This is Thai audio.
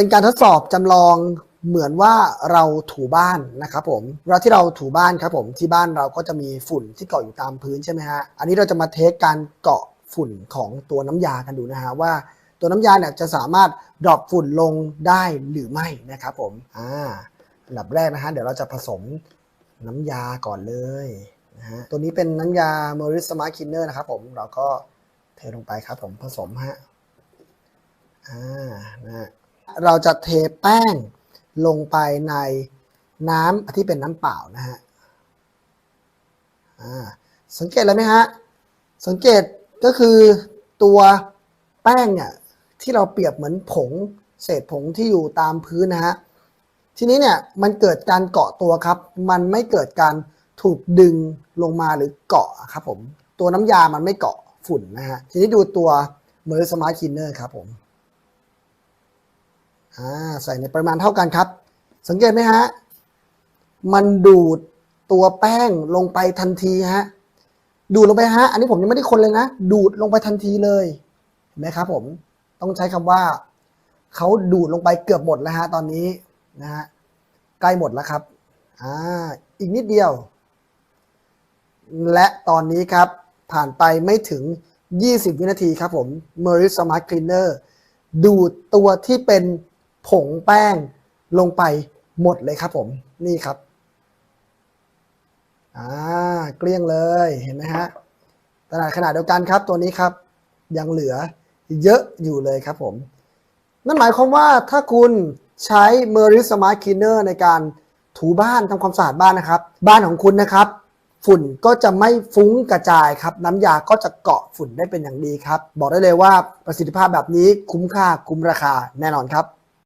เป็นการทดสอบจำลองเหมือนว่าเราถูบ้านนะครับผมเวลาที่เราถูบ้านครับผมที่บ้านเราก็จะมีฝุ่นที่เกาะอยู่ตามพื้นใช่ไหมฮะอันนี้เราจะมาเทสการเกาะฝุ่นของตัวน้ำยากันดูนะฮะว่าตัวน้ำยาเนี่ยจะสามารถดรอปฝุ่นลงได้หรือไม่นะครับผมอ่าอันดับแรกนะฮะเดี๋ยวเราจะผสมน้ำยาก่อนเลยนะฮะตัวนี้เป็นน้ำยา m o r i s Smart Cleaner นะครับผมเราก็เทลงไปครับผมผสมฮะอ่านะฮะ เราจะเทแป้งลงไปในน้ำที่เป็นน้ำเปล่านะฮะสังเกตแล้วไหมฮะ สังเกตก็คือตัวแป้งเนี่ยที่เราเปรียบเหมือนผงเศษผงที่อยู่ตามพื้นนะฮะ ทีนี้เนี่ยมันเกิดการเกาะตัวครับ มันไม่เกิดการถูกดึงลงมาหรือเกาะครับผม ตัวน้ำยามันไม่เกาะฝุ่นนะฮะ ทีนี้ดูตัวเมอร์สมาร์ทคินเนอร์ครับผม อ่าใส่ในปริมาณเท่ากันครับ สังเกตไหมฮะ มันดูดตัวแป้งลงไปทันทีฮะ ดูดลงไปฮะ อันนี้ผมยังไม่ได้คนเลยนะ ดูดลงไปทันทีเลย เห็นไหมครับผม ต้องใช้คำว่า เขาดูดลงไปเกือบหมดแล้วฮะตอนนี้นะฮะ ใกล้หมดแล้วครับ อ่า อีกนิดเดียว และตอนนี้ครับ ผ่านไปไม่ถึง 20 วินาทีครับผม m e r i Smart Cleaner ดูดตัวที่เป็น ผงแป้งลงไปหมดเลยครับผมนี่ครับอ่าเกลี้ยงเลยเห็นไหมฮะขนาดขนาดเดียวกันครับตัวนี้ครับ ยังเหลือเยอะอยู่เลยครับผม นั่นหมายความว่าถ้าคุณใช้ m e r i Smart Cleaner ในการถูบ้านทำความสะอาดบ้านนะครับ บ้านของคุณนะครับ ฝุ่นก็จะไม่ฟุ้งกระจายครับ น้ำยาก็จะเกาะฝุ่นได้เป็นอย่างดีครับ บอกได้เลยว่าประสิทธิภาพแบบนี้คุ้มค่าคุ้มราคาแน่นอนครับ